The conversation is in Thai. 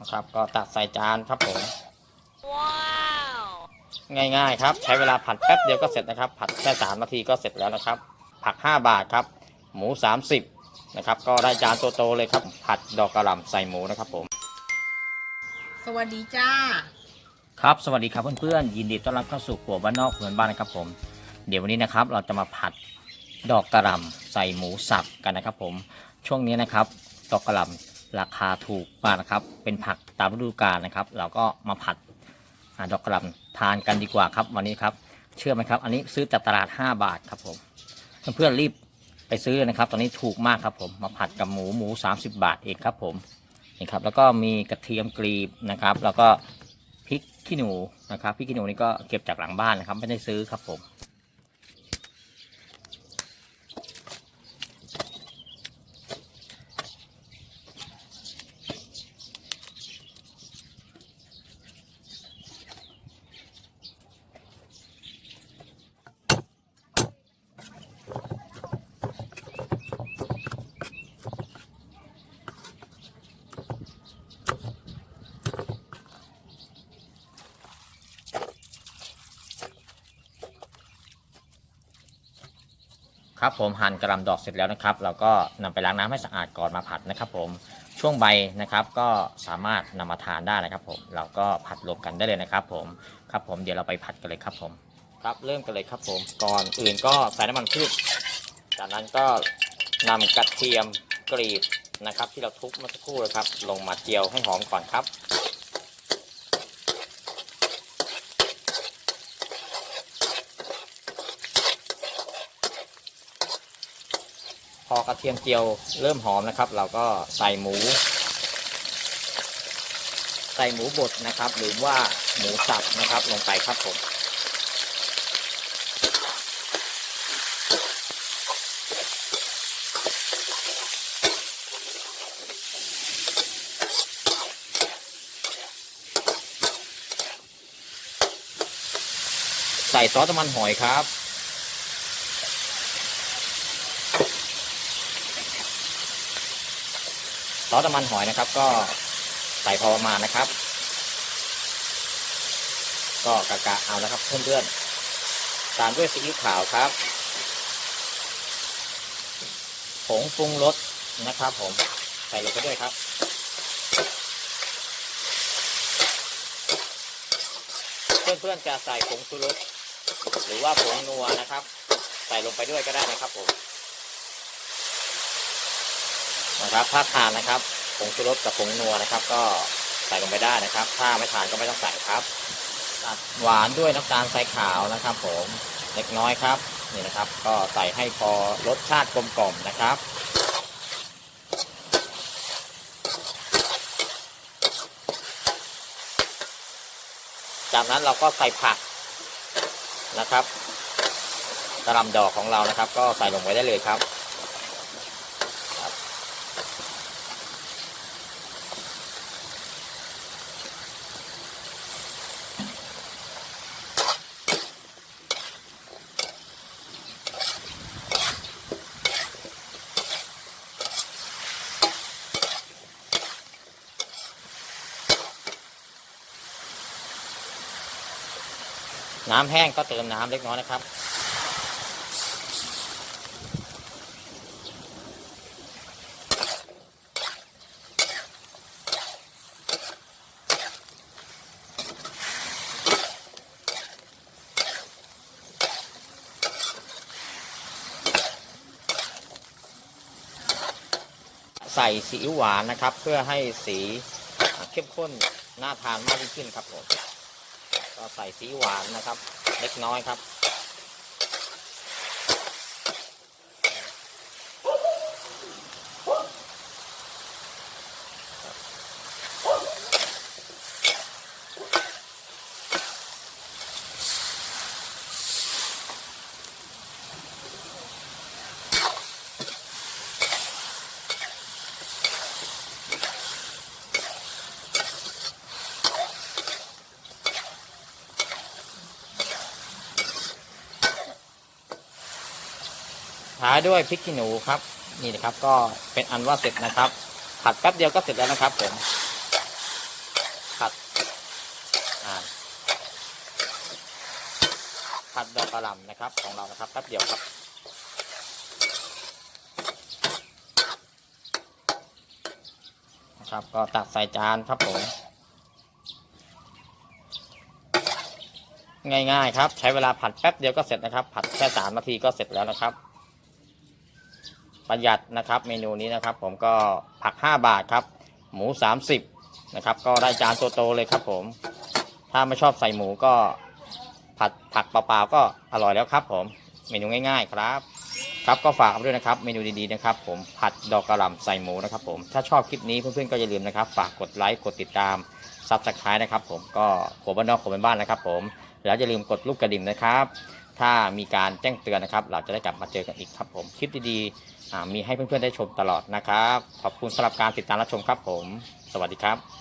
นะครับ ก็ตักใส่จานครับผมง่ายๆครับ ใช้เวลาผัดแป๊บเดียวก็เสร็จนะครับ ผัดแค่สามนาทีก็เสร็จแล้วนะครับ ผัก 5 บาทครับ หมู 30นะครับ ก็ได้จานโตๆเลยครับ ผัดดอกกระหล่ำใส่หมูนะครับผม สวัสดีจ้า ครับสวัสดีครับเพื่อนๆยินดีต้อนรับเข้าสู่ครัวบ้านนอกเหมือนบ้านนะครับผม เดี๋ยววันนี้นะครับ เราจะมาผัดดอกกระหล่ำใส่หมูสับกันนะครับ ผมช่วงนี้นะครับ ดอกกระหล่ำ ราคาถูกมากนะครับ เป็นผักตามฤดูกาลนะครับ เราก็มาผัดอดอกกระหล่ำทานกันดีกว่าครับ วันนี้ครับ เชื่อไหมครับ อันนี้ซื้อจากตลาด 5 บาทครับผมเพื่อนๆรีบไปซื้อนะครับ ตอนนี้ถูกมากครับผมมาผัดกับหมูหมู 30 บาทเองครับผมนี่ครับ แล้วก็มีกระเทียมกรีบนะครับ แล้วก็พริกขี้หนูนะครับพริกขี้หนูนี่ก็เก็บจากหลังบ้านนะครับ ไม่ได้ซื้อครับผม ครับผมหั่นกระหลำดอกเสร็จแล้วนะครับ เราก็นำไปล้างน้ำให้สะอาดก่อนมาผัดนะครับ ผมช่วงใบนะครับก็สามารถนำมาทานได้นะครับ ผมเราก็ผัดรวมกันได้เลยนะครับ ผมครับผมเดี๋ยวเราไปผัดกันเลยครับ ผมครับเริ่มกันเลยครับผมก่อนอื่นก็ใส่น้ำมันพืชจากนั้นก็นำกระเทียมกรีบนะครับ ที่เราทุบเมื่อสักครู่นะครับ ลงมาเจียวให้หอมก่อนครับ พอกระเทียมเจียวเริ่มหอมนะครับ เราก็ใส่หมู ใส่หมูบดนะครับ หรือว่าหมูสับนะครับ ลงไปครับผมใส่ซอสน้ำมันหอยครับ ซอสน้ำมันหอยนะครับ ก็ใส่พอประมาณนะครับ ก็กะกะเอานะครับเพื่อนๆตามด้วยซีอิ๊วขาวครับผงปรุงรสนะครับผมใส่ลงไปด้วยครับเพื่อนๆจะใส่ผงชูรสหรือว่าผงนัวนะครับ ใส่ลงไปด้วยก็ได้นะครับผม นะครับ ถ้าทานนะครับผงชูรสกับผงนัวนะครับ ก็ใส่ลงไปได้นะครับ ถ้าไม่ทานก็ไม่ต้องใส่ครับตัดหวานด้วยน้ำตาลทรายขาวนะครับ ผมเล็กน้อยครับนี่นะครับ ก็ใส่ให้พอรสชาติกลมกล่อมนะครับจากนั้นเราก็ใส่ผักนะครับกระลำดอกของเรานะครับ ก็ใส่ลงไปได้เลยครับ น้ำแห้งก็เติมน้ำเล็กน้อยนะครับ ใส่ซีหวานนะครับ เพื่อให้สีเข้มข้นน่าทานมากยิ่งขึ้นครับผม ก็ใส่สีหวานนะครับ เล็กน้อยครับ ท้ายด้วยพริกขี้หนูครับ นี่นะครับก็เป็นอันว่าเสร็จนะครับ ผัดแป๊บเดียวก็เสร็จแล้วนะครับผมผัดผัดดอกกระหล่ำนะครับ ของเรานะครับแป๊บเดียวครับนะครับ ก็ตักใส่จานครับผมง่ายๆครับ ใช้เวลาผัดแป๊บเดียวก็เสร็จนะครับ ผัดแค่สามนาทีก็เสร็จแล้วนะครับ ประหยัดนะครับเมนูนี้นะครับ ผมก็ผัก 5 บาทครับ หมู 30นะครับก็ได้จานโตๆเลยครับผม ถ้าไม่ชอบใส่หมูก็ผัดผักเปล่าๆก็อร่อยแล้วครับ ผมเมนูง่ายๆครับ ครับก็ฝากด้วยนะครับ เมนูดีๆนะครับ ผมผัดดอกกระหล่ำใส่หมูนะครับ ผมถ้าชอบคลิปนี้เพื่อนๆก็อย่าลืมนะครับ ฝากกดไลค์กดติดตามซับสไครต์นะครับ ผมก็ขวบ้านนอกขวบ้านๆนะครับ ผมแล้วอย่าลืมกดลูกกระดิ่งนะครับ ถ้ามีการแจ้งเตือนนะครับ เราจะได้กลับมาเจอกันอีกครับ ผมคลิปดีๆ มีให้เพื่อนๆได้ชมตลอดนะครับ ขอบคุณสำหรับการติดตามรับชมครับผม สวัสดีครับ